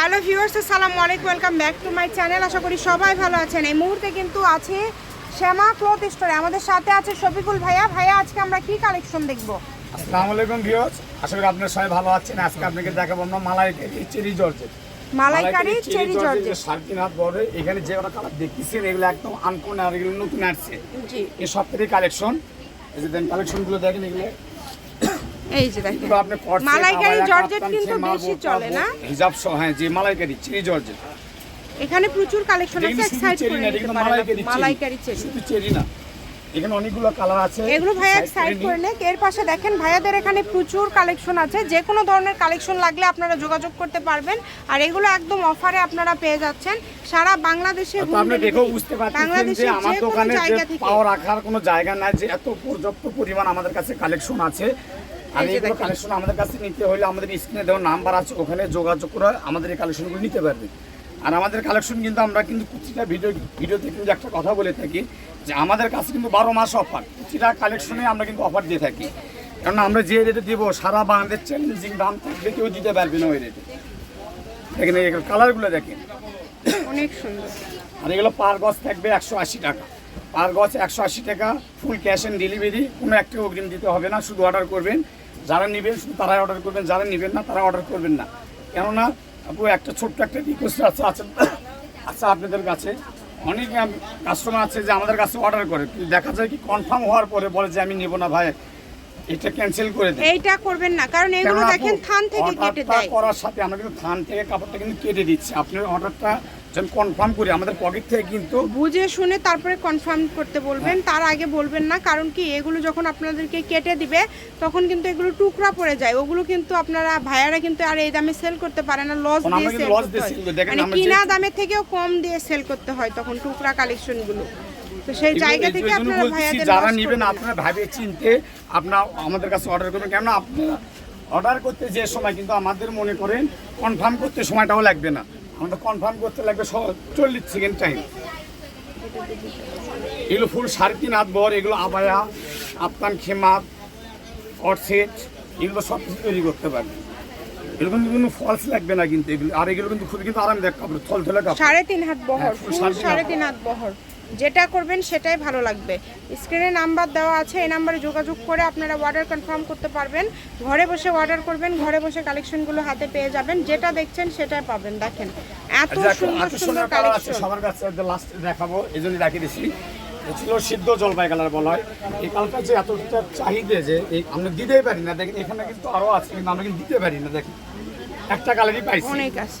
Hello viewers আসসালামু আলাইকুম welcome back to my channel. আশা করি সবাই ভালো আছেন। এই মুহূর্তে কিন্তু আছে শ্যামা ক্লথ স্টোরে। আমাদের সাথে আছে শফিকুল ভাইয়া। ভাইয়া আজকে আমরা কি কালেকশন দেখব? আসসালামু আলাইকুম ভিউয়ার্স। আশা করি আপনারা সবাই ভালো আছেন। আজকে আপনাকে দেখাবো আমরা malaikari cherry georgette. Malaikari cherry georgette. সাড়ে তিন হাত বড় এখানে যে কটা কালার দেখতেছেন এগুলো একদম আনকোন আর এগুলো নতুন আসছে। জি। এই সপ্তাহের কালেকশন। এই যে দেন কালেকশনগুলো দেখেন এগুলো। এই যে দেখেন এগুলো আপনি corset, মালাইকারি জর্জেট কিন্তু বেশি চলে না? হিজাব সহ হ্যাঁ যে মালাইকারি চেরি জর্জেট। এখানে প্রচুর কালেকশন আছে এক সাইড করে নিতে পারেন মালাইকারি চেরি। শুধু চেরি না। এখানে অনেকগুলো কালার আছে এগুলো ভাইয়া এক সাইড করে নেক। এর পাশে দেখেন ভাইয়াদের এখানে প্রচুর কালেকশন আছে। যে কোনো ধরনের কালেকশন লাগলে আপনারা যোগাযোগ করতে পারবেন। আর এগুলো একদম অফারে আপনারা পেয়ে যাচ্ছেন। সারা বাংলাদেশে আপনি বুঝতে পারছেন বাংলাদেশের যে আমার দোকানে পাওয়া রাখার কোনো জায়গা নাই যে এত পর্যাপ্ত পরিমাণ আমাদের কাছে কালেকশন আছে। আর এই যে এইগুলো। কালেকশন আমাদের কাছে নিতে হলে আমাদের স্ক্রিনে দেওয়া নাম্বার আছে ওখানে যোগাযোগ করে আমাদের এই কালেকশনগুলো নিতে পারবে। আর আমাদের কালেকশন কিন্তু আমরা কিন্তু প্রতিটা ভিডিও ভিডিওতে কিন্তু একটা কথা বলে থাকি যে আমাদের কাছে কিন্তু বারো মাস অফার প্রতিটা কালেকশনে আমরা কিন্তু অফার দিয়ে থাকি। কারণ আমরা যে রেটে দিব সারা বাংলাদেশ চ্যালেঞ্জিং দাম থাকবে কেউ দিতে পারবে না ওই রেটে দেখেন এই কালারগুলো দেখেন। অনেক সুন্দর। আর এগুলো পার গজ থাকবে একশো আশি টাকা। পার গছ একশো আশি টাকা ফুল ক্যাশ অ্যান্ড ডেলিভারি কোনো একটা অগ্রিম দিতে হবে না, শুধু অর্ডার করবেন। যারা নেবেন, শুধু তারাই অর্ডার করবেন, যারা নেবেন না, তারা অর্ডার করবেন না। কেননা, আপু, একটা ছোট্ট একটা রিকোয়েস্ট আছে আছে আচ্ছা আপনাদের কাছে। অনেক কাস্টমার আছে যে আমাদের কাছে অর্ডার করে। দেখা যায় কি কনফার্ম হওয়ার পরে বলে যে, আমি নেব না ভাই। এটা ক্যান্সেল করে দিন। এইটা করবেন না কারণ এগুলো দেখেন থান থেকে কেটে দেয়। করার সাথে আমরা কিন্তু থান থেকে কাপড়টা কিন্তু কেটে দিচ্ছি। আপনার অর্ডারটা যখন কনফার্ম করি আমাদের পকেট থেকে কিন্তু বুঝে শুনে তারপরে কনফার্ম করতে বলবেন তার আগে বলবেন না কারণ কি এগুলো যখন আপনাদেরকে কেটে দিবে তখন কিন্তু এগুলো টুকরা পড়ে যায়। ওগুলো কিন্তু আপনারা ভাইয়ারা কিন্তু আর এই দামে সেল করতে পারে না লস দিয়ে সেল করতে হয়। মানে কিনা দামের থেকেও কম দিয়ে সেল করতে হয় তখন টুকরা কালেকশনগুলো তো সেই জায়গা থেকে আপনারা ভাইয়াদের যারা নেবেন আপনারা ভাবে চিনতে আপনার আমাদের কাছে অর্ডার করবেন। কেন আপনারা অর্ডার করতে যে সময় কিন্তু আমাদের মনে করেন কনফার্ম করতে সময়টাও লাগবে না। আমাদের কনফার্ম করতে লাগবে চল্লিশ সেকেন্ড টাইম এগুলো ফুল সাড়ে তিন হাত বর এগুলো আবায়া আফতান খেমাত অটসেট এগুলো সব কিছু তৈরি করতে পারবে। এগুলো কিন্তু কোনো ফলস লাগবে না কিন্তু এগুলো। আর এগুলো কিন্তু খুবই কিন্তু আরামদায়ক কাপড় থল থলে কাপড়। সাড়ে তিন হাত বহর হ্যাঁ, সাড়ে তিন হাত বহর। যেটা করবেন সেটাই ভালো লাগবে। স্ক্রিনে নাম্বার দেওয়া আছে এই নাম্বারে যোগাযোগ করে আপনারা অর্ডার কনফার্ম করতে পারবেন। ঘরে বসে অর্ডার করবেন ঘরে বসে কালেকশনগুলো হাতে পেয়ে যাবেন। যেটা দেখছেন সেটাই পাবেন দেখেন। এত আচ্ছা, সুন্দর সুন্দর সুন্দর কালেকশন সবার কাছে লাস্ট দেখাবো এই জন্য রাখি দিছি। ছিল সিদ্ধ জলপাই কালার বলা হয়। এই কালারটা যে এতটা চাহিদা যে আমরা দিতেই পারি না। দেখেন এখানে কিন্তু আরও আছে কিন্তু আমরা কিন্তু দিতে পারি না। দেখেন একটা কালারই পাইছি। অনেক আছে।